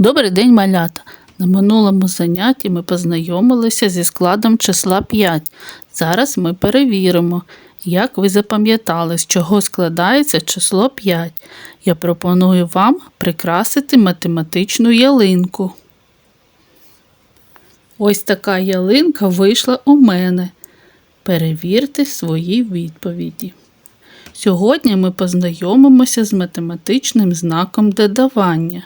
Добрий день, малята! На минулому занятті ми познайомилися зі складом числа 5. Зараз ми перевіримо, як ви запам'ятали, з чого складається число 5. Я пропоную вам прикрасити математичну ялинку. Ось така ялинка вийшла у мене. Перевірте свої відповіді. Сьогодні ми познайомимося з математичним знаком додавання.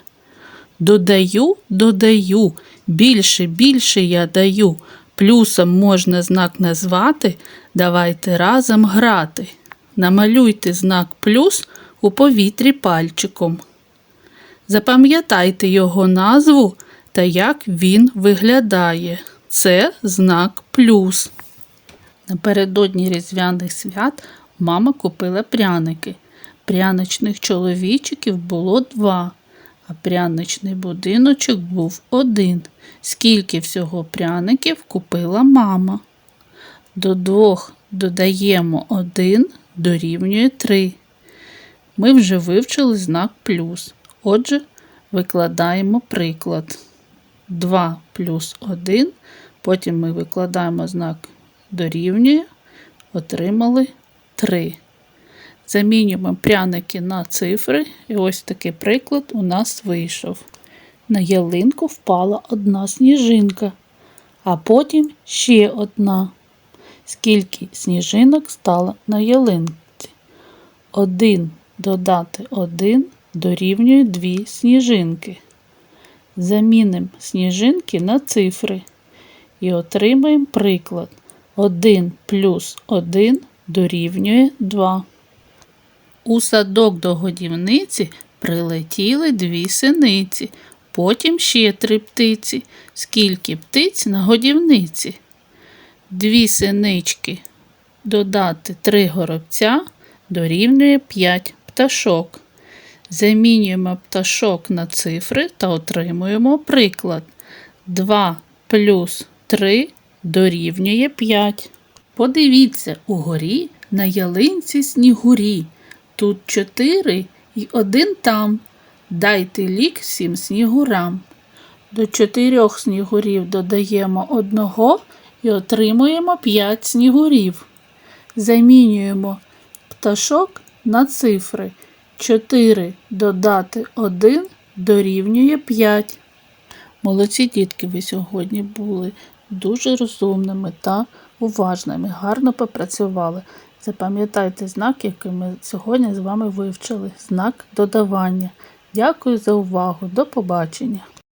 Додаю, додаю, більше, більше я даю. Плюсом можна знак назвати, давайте разом грати. Намалюйте знак плюс у повітрі пальчиком. Запам'ятайте його назву та як він виглядає. Це знак плюс. Напередодні різдвяних свят мама купила пряники. Пряничних чоловічиків було два, а пряничний будиночок був один. Скільки всього пряників купила мама? До двох додаємо один, дорівнює три. Ми вже вивчили знак плюс. Отже, викладаємо приклад. 2 плюс 1. Потім ми викладаємо знак дорівнює, отримали 3. Замінюємо пряники на цифри, і ось такий приклад у нас вийшов. На ялинку впала одна сніжинка, а потім ще одна. Скільки сніжинок стало на ялинці? Один додати один дорівнює дві сніжинки. Замінимо сніжинки на цифри і отримаємо приклад. 1 плюс 1 дорівнює 2. У садок до годівниці прилетіли дві синиці, потім ще три птиці. Скільки птиць на годівниці? Дві синички додати три горобця дорівнює 5 пташок. Замінюємо пташок на цифри та отримуємо приклад. 2 плюс 3 дорівнює 5. Подивіться угорі на ялинці снігурі. Тут чотири і один там. Дайте лік всім снігурам. До чотирьох снігурів додаємо одного і отримуємо п'ять снігурів. Замінюємо пташок на цифри. 4 додати 1 дорівнює 5. Молодці дітки, ви сьогодні були дуже розумними та уважними, гарно попрацювали. Запам'ятайте знак, який ми сьогодні з вами вивчили знак додавання. Дякую за увагу. До побачення!